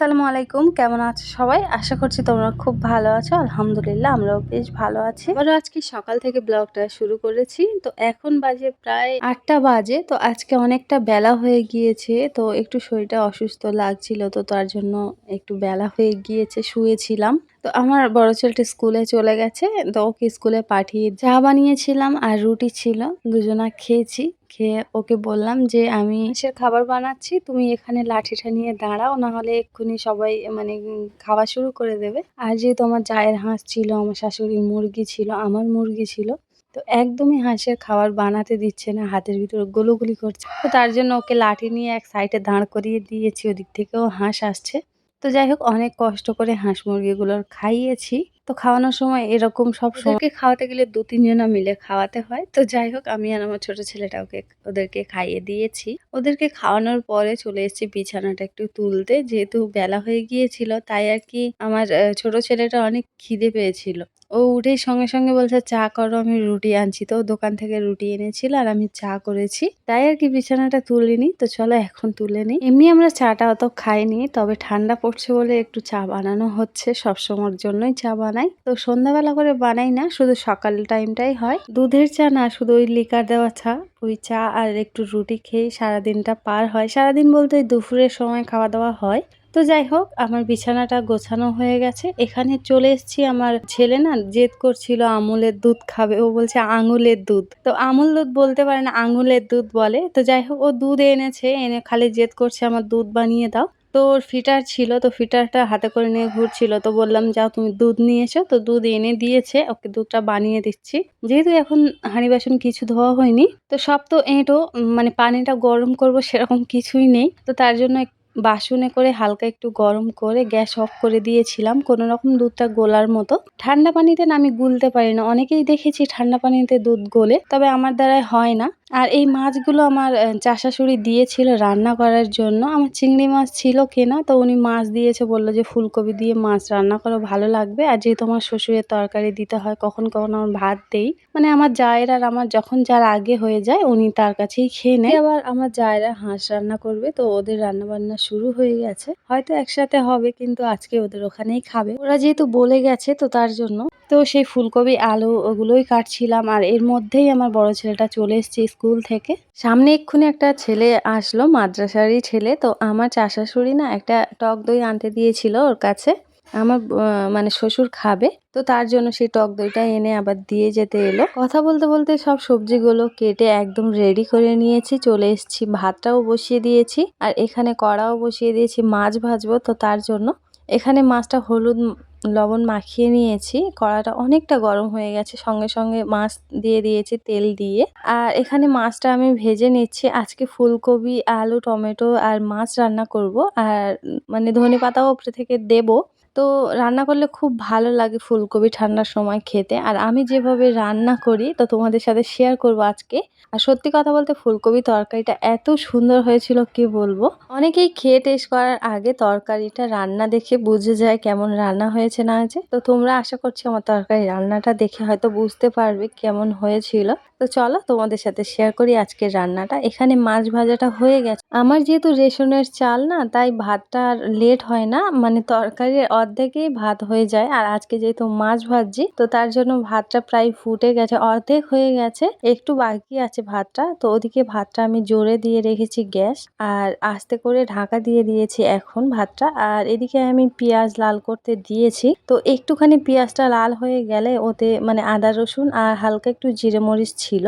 আসসালামু আলাইকুম, কেমন আছো সবাই? আশা করছি তোমরা খুব ভালো আছো। আলহামদুলিল্লাহ, আমরাও বেশ ভালো আছি। আবারও আজকে সকাল থেকে ব্লগটা শুরু করেছি। তো এখন বাজে প্রায় আটটা বাজে। তো আজকে অনেকটা বেলা হয়ে গিয়েছে। তো একটু শরীরটা অসুস্থ লাগছিল। তো তার জন্য একটু বেলা হয়ে গিয়েছে, শুয়েছিলাম। তো আমার বড় ছেলেটা স্কুলে চলে গেছে। তো ওকে স্কুলে পাঠিয়ে চা বানিয়েছিলাম আর রুটি ছিল। দুজনা খেয়েছি। খেয়ে ওকে বললাম যে, আমি সে খাবার বানাচ্ছি, তুমি এখানে লাঠিটা নিয়ে দাঁড়াও না হলে এক্ষুনি সবাই মানে খাওয়া শুরু করে দেবে। আর যেহেতু আমার জায়ের হাঁস ছিল, আমার শাশুড়ির মুরগি ছিল, আমার মুরগি ছিল, তো একদমই হাঁসের খাবার বানাতে দিচ্ছে না, হাতের ভিতর গুলোগুলি করছে। তো তার জন্য ওকে লাঠি নিয়ে এক সাইডে দাঁড় করিয়ে দিয়েছি, ওদিক থেকেও হাঁস আসছে। তো যাই হোক, অনেক কষ্ট করে হাঁস মুরগিগুলোর খাইয়েছি। তো খাওয়ানোর সময় এরকম সব সময়কে খাওয়াতে গেলে দু তিনজনা মিলে খাওয়াতে হয়। তো যাই হোক, আমি আর আমার ছোট ছেলেটা ওকে ওদেরকে খাইয়ে দিয়েছি। ওদেরকে খাওয়ানোর পরে চলে এসেছি বিছানাটা একটু তুলতে। যেহেতু বেলা হয়ে গিয়েছিল, তাই আর কি আমার ছোট ছেলেটা অনেক খিদে পেয়েছিল। ও উঠেই সঙ্গে সঙ্গে বলছে, চা করো, আমি রুটি আনছি। তো দোকান থেকে রুটি এনেছিল আর আমি চা করেছি। তাই আর কি বিছানাটা তুলিনি। তো চলো এখন তুলে নিই। এমনি আমরা চাটা অত খাইনি, তবে ঠান্ডা পড়ছে বলে একটু চা বানানো হচ্ছে। সবসময়ের জন্যই চা বানাই। তো সন্ধ্যাবেলা করে বানাই না, শুধু সকাল টাইমটাই হয়। দুধের চা না, শুধু ওই লিকার দেওয়া চা। ওই চা আর একটু রুটি খেয়ে সারাদিনটা পার হয়। সারাদিন বলতে দুপুরের সময় খাওয়া দাওয়া হয়। তো যাই হোক, আমার বিছানাটা গোছানো হয়ে গেছে। এখানে চলে এসেছি আমার ছেলে না, জেদ করছিল আমুলের দুধ খাবে। ও বলছে আঙুলের দুধ। তো আমুল দুধ বলতে পারে না, আঙুলের দুধ বলে। তো যাই হোক, ও দুধ এনেছে, এনে খালি জেদ করছে, আমার দুধ বানিয়ে দাও। তো ফিটার ছিল, তো ফিটারটা হাতে করে নিয়ে ঘুরছিল। তো বললাম, যাও তুমি দুধ নিয়ে এসো। তো দুধ এনে দিয়েছে, ওকে দুধটা বানিয়ে দিচ্ছি। যেহেতু এখন হাঁড়ি বাসন কিছু ধোয়া হয়নি, তো সব তো এঁটো মানে পানিটা গরম করব সেরকম কিছুই নেই। তো তার জন্য বাসনে করে হালকা একটু গরম করে গ্যাস অফ করে দিয়েছিলাম, কোনো রকম দুধটা গোলার মতো। ঠান্ডা পানিতে না আমি গুলতে পারি না। অনেকেই দেখেছি ঠান্ডা পানিতে দুধ গোলে, তবে আমার দ্বারাই হয় না। আর এই মাছগুলো আমার চাষাশুড়ি দিয়েছিল রান্না করার জন্য। আমার চিংড়ি মাছ ছিল কেনা, তো উনি মাছ দিয়েছে, বলল যে ফুলকপি দিয়ে মাছ রান্না করো, ভালো লাগবে। আর যেহেতু আমার শ্বশুরের তরকারি দিতে হয়, কখন কখন আমার ভাত দেই। মানে আমার জায়ের আর আমার যখন যার আগে হয়ে যায়, উনি তার কাছেই খেয়ে নেয়। আবার আমার জায়েরা হাঁস রান্না করবে, তো ওদের রান্না বান্না শুরু হয়ে গেছে। হয়তো একসাথে হবে, কিন্তু আজকে ওদের ওখানেই খাবে। ওরা যেহেতু বলে গেছে, তো তার জন্য তো সেই ফুলকপি, আলু ওগুলোই কাটছিলাম আর এর মধ্যেই আমার বড় ছেলেটা চলে এসেছে স্কুল থেকে। সামনে এক্ষুনি একটা ছেলে আসলো, মাদ্রাসারই ছেলে। তো আমার চাষাশুড়ি না একটা টক দই আনতে দিয়েছিল ওর কাছে। আমার মানে শ্বশুর খাবে। তো তার জন্য সেই টক দইটা এনে আবার দিয়ে যেতে এলো। কথা বলতে বলতে সব সবজিগুলো কেটে একদম রেডি করে নিয়েছি। চলে এসেছি, ভাতটাও বসিয়ে দিয়েছি। আর এখানে কড়াও বসিয়ে দিয়েছি, মাছ ভাজবো তো তার জন্য। এখানে মাছটা হলুদ লবণ মাখিয়ে নিয়েছি। কড়াটা অনেকটা গরম হয়ে গেছে। সঙ্গে সঙ্গে মাছ দিয়ে দিয়েছি তেল দিয়ে। আর এখানে মাছটা আমি ভেজে নিচ্ছি। আজকে ফুলকপি, আলু, টমেটো আর মাছ রান্না করব। আর মানে ধনে পাতাও উপরে থেকে দেবো। তো রান্না করলে খুব ভালো লাগে ফুলকপি ঠান্ডার সময় খেতে। আর আমি যেভাবে রান্না করি, তো তোমাদের সাথে শেয়ার করব আজকে। আর সত্যি কথা বলতে ফুলকপি তরকারিটা এত সুন্দর হয়েছিল, কি বলব? অনেকেই খেয়ে টেস্ট করার আগে তরকারিটা রান্না দেখে বুঝে যায় কেমন রান্না হয়েছে না হয়েছে। তো তোমরা আশা করছি আমার তরকারি রান্নাটা দেখে হয়তো বুঝতে পারবে কেমন হয়েছিল। তো চলো তোমাদের সাথে শেয়ার করি আজকের রান্নাটা। এখানে মাছ ভাজাটা হয়ে গেছে। আমার যেহেতু রেশনের চাল না, তাই ভাতটা লেট হয় না। মানে তরকারির অর্ধেকই ভাত হয়ে যায়। আর আজকে যেহেতু মাছ ভাজছি, তো তার জন্য ভাতটা প্রায় ফুটে গেছে, অর্ধেক হয়ে গেছে। একটু বাকি আছে ভাতটা, তো ওদিকে ভাতটা আমি জোরে দিয়ে রেখেছি গ্যাস, আর আস্তে করে ঢাকা দিয়ে দিয়েছি এখন ভাতটা। আর এদিকে আমি পেঁয়াজ লাল করতে দিয়েছি, তো একটুখানি পেঁয়াজটা লাল হয়ে গেলে ওতে মানে আদা রসুন আর হালকা একটু জিরে মরিচ ছিল।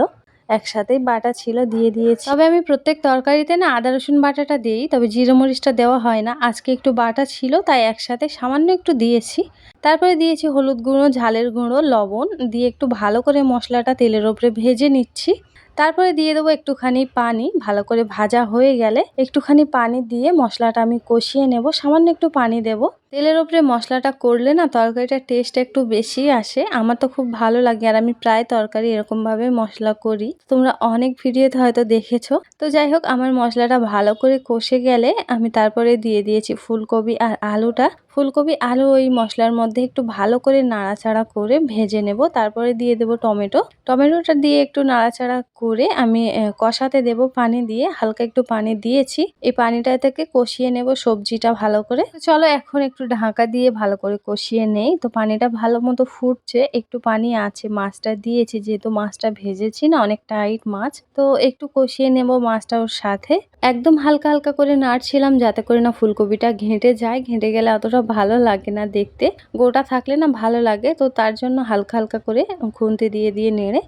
একসাথেই বাটা ছিল, দিয়ে দিয়েছি। তবে আমি প্রত্যেক তরকারিতে না আদা, রসুন বাটাটা দিই, তবে জিরো মরিচটা দেওয়া হয় না। আজকে একটু বাটা ছিল, তাই একসাথে সামান্য একটু দিয়েছি। তারপরে দিয়েছি হলুদ গুঁড়ো, ঝালের গুঁড়ো, লবণ। দিয়ে একটু ভালো করে মশলাটা তেলের ওপরে ভেজে নিচ্ছি। তারপরে দিয়ে দেবো একটুখানি পানি, ভালো করে ভাজা হয়ে গেলে একটুখানি পানি দিয়ে মশলাটা আমি কষিয়ে নেব। সামান্য একটু পানি দেব। তেলের ওপরে মশলাটা করলে না তরকারিটার টেস্ট একটু বেশি আসে। আমার তো খুব ভালো লাগে আর আমি প্রায় তরকারি এরকমভাবে মশলা করি। তোমরা অনেক ভিডিওতে হয়তো দেখেছ। তো যাই হোক, আমার মশলাটা ভালো করে কষে গেলে আমি তারপরে দিয়ে দিয়েছি ফুলকপি আর আলুটা। ফুলকপি, আলু ওই মশলার মধ্যে একটু ভালো করে নাড়াচাড়া করে ভেজে নেব। তারপরে দিয়ে দেব টমেটো। টমেটোটা দিয়ে একটু নাড়াচাড়া করে আমি কষাতে দেব পানি দিয়ে। হালকা একটু পানি দিয়েছি। এই পানিটা থেকে কষিয়ে নেব সবজিটা ভালো করে। চলো এখন একটু ঢাকা দিয়ে ভালো করে কষিয়ে নেই। তো পানিটা ভালো মতো ফুটছে। একটু পানি আছে। মাছটা দিয়েছি। যেহেতু মাছটা ভেজেছি না, অনেক টাইট মাছ। তো একটু কষিয়ে নেব মাছটা ওর সাথে। একদম হালকা হালকা করে নাড়ছিলাম যাতে করে না ফুলকপিটা ঘেঁটে যায়। ঘেঁটে গেলে অতটা ভালো লাগে না দেখতে। গোটা থাকলে না ভালো লাগে, তো তার জন্য হালকা হালকা করে খুন্তি দিয়ে দিয়ে নেড়ে,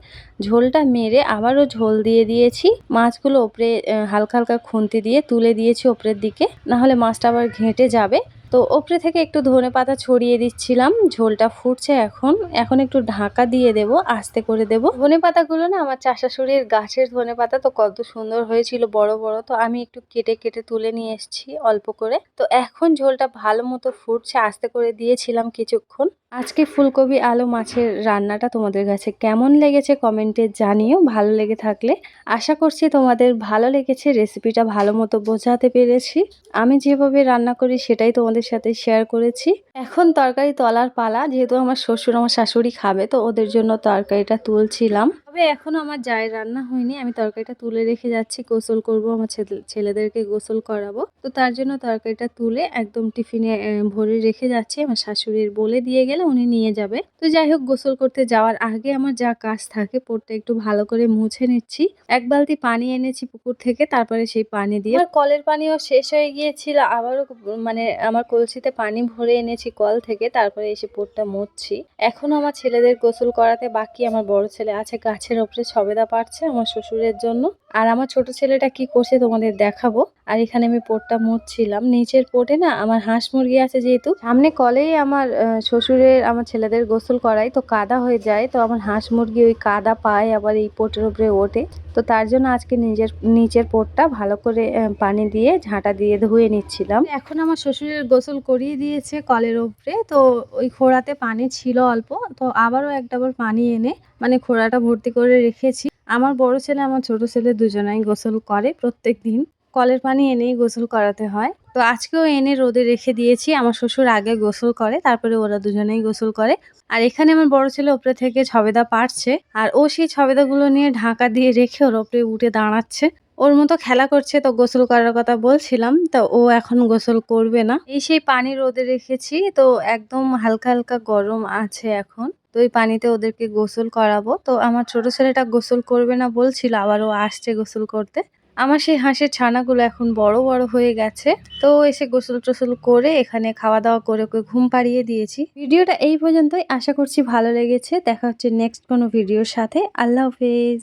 ঝোলটা মেরে আবারও ঝোল দিয়ে দিয়েছি। মাছগুলো ওপরে হালকা হালকা খুন্তি দিয়ে তুলে দিয়েছি ওপরের দিকে, নাহলে মাছটা আবার ঘেঁটে যাবে। তো ওপরে থেকে একটু ধনে পাতা ছড়িয়ে দিচ্ছিলাম, ঝোলটা ফুটছে এখন। এখন একটু ঢাকা দিয়ে দেব, আস্তে করে দেব। ধনে পাতাগুলো না আমার চাষাশুড়ির গাছের ধনে পাতা তো কত সুন্দর হয়েছিল, বড় বড়। তো আমি একটু কেটে কেটে তুলে নিয়ে এসেছি অল্প করে। তো এখন ঝোলটা ভালো মতো ফুটছে, আস্তে করে দিয়েছিলাম কিছুক্ষণ। আজকে ফুলকপি, আলু, মাছের রান্নাটা তোমাদের কাছে কেমন লেগেছে কমেন্টে জানিও, ভালো লেগে থাকলে। আশা করছি তোমাদের ভালো লেগেছে, রেসিপিটা ভালো মতো বোঝাতে পেরেছি। আমি যেভাবে রান্না করি সেটাই তোমাদের সাথে শেয়ার করেছি। এখন তরকারি তলার পালা, যেহেতু আমার শ্বশুর, আমার শাশুড়ি খাবে, তো ওদের জন্য তরকারিটা তুলছিলাম। তবে এখনও আমার যায় রান্না হয়নি। আমি তরকারিটা তুলে রেখে যাচ্ছি, গোসল করব, আমার ছেলে- ছেলেদেরকে গোসল করাবো। তো তার জন্য তরকারিটা তুলে একদম টিফিনে ভরে রেখে যাচ্ছি। আমার শাশুড়ির বলে দিয়ে গেলে উনি নিয়ে যাবে। তো যাই হোক, গোসল করতে যাওয়ার আগে আমার যা কাজ থাকে, পোটটা একটু ভালো করে মুছে নিচ্ছি। এক বালতি পানি এনেছি পুকুর থেকে, তারপরে সেই পানি দিয়ে। আমার কলের পানিও শেষ হয়ে গিয়েছিল। আবারও মানে আমার কলসিতে পানি ভরে এনেছি কল থেকে, তারপরে এসে পোটটা মুছছি। এখনও আমার ছেলেদের গোসল করাতে বাকি, আমার বড় ছেলে আছে গাছের ওপরে সবেদা পারছে আমার শ্বশুরের জন্য। আর আমার ছোট ছেলেটা কি করছে তোমাদের দেখাবো। আর এখানে আমি পোটটা মুছছিলাম। নিচের পোটে না আমার হাঁস মুরগি আছে যেহেতু। সামনে কলেই আমার শ্বশুরের, আমার ছেলেদের গোসল করাই, তো কাদা হয়ে যায়, তো আমার হাঁস মুরগি ওই কাদা পায় আবার এই পোটের উপরে ওঠে। তো তার জন্য আজকে নিজের, নিচের পোটটা ভালো করে পানি দিয়ে ঝাঁটা দিয়ে ধুয়ে নিচ্ছিলাম। এখন আমার শ্বশুরের গোসল করিয়ে দিয়েছে কলের উপরে, তো ওই খোড়াতে পানি ছিল অল্প, তো আবারও একটাবার পানি এনে মানে খোড়াটা ভর্তি করে রেখেছি। আমার বড় ছেলে, আমার ছোট ছেলে দুজনাই গোসল করে প্রত্যেক দিন। কলের পানি এনেই গোসল করাতে হয়। তো আজকেও এনে রোদে রেখে দিয়েছি, আমার শ্বশুর আগে গোসল করে, তারপরে ওরা দুজনেই গোসল করে। আর এখানে আমার বড় ছেলে ওপরে থেকে ছবেদা পারছে, আর ও সেই ছবেদাগুলো নিয়ে ঢাকা দিয়ে রেখে ওর ওপরে উঠে দাঁড়াচ্ছে। ওর মতো খেলা করছে তো গোসল করার কথা বলছিলাম, তো ও এখন গোসল করবে না। এই সেই পানি রোদে রেখেছি, তো একদম হালকা হালকা গরম আছে এখন। তো ওই পানিতে ওদেরকে গোসল করাবো। তো আমার ছোট ছেলেটা গোসল করবে না বলছিল, আবার ও আসছে গোসল করতে। আমার সেই হাঁসের ছানাগুলো এখন বড় বড় হয়ে গেছে। তো এসে গোসল টোসল করে এখানে খাওয়া দাওয়া করে ওকে ঘুম পাড়িয়ে দিয়েছি। ভিডিওটা এই পর্যন্তই। আশা করছি ভালো লেগেছে। দেখা হচ্ছে নেক্সট কোনো ভিডিওর সাথে। আল্লাহ হাফেজ।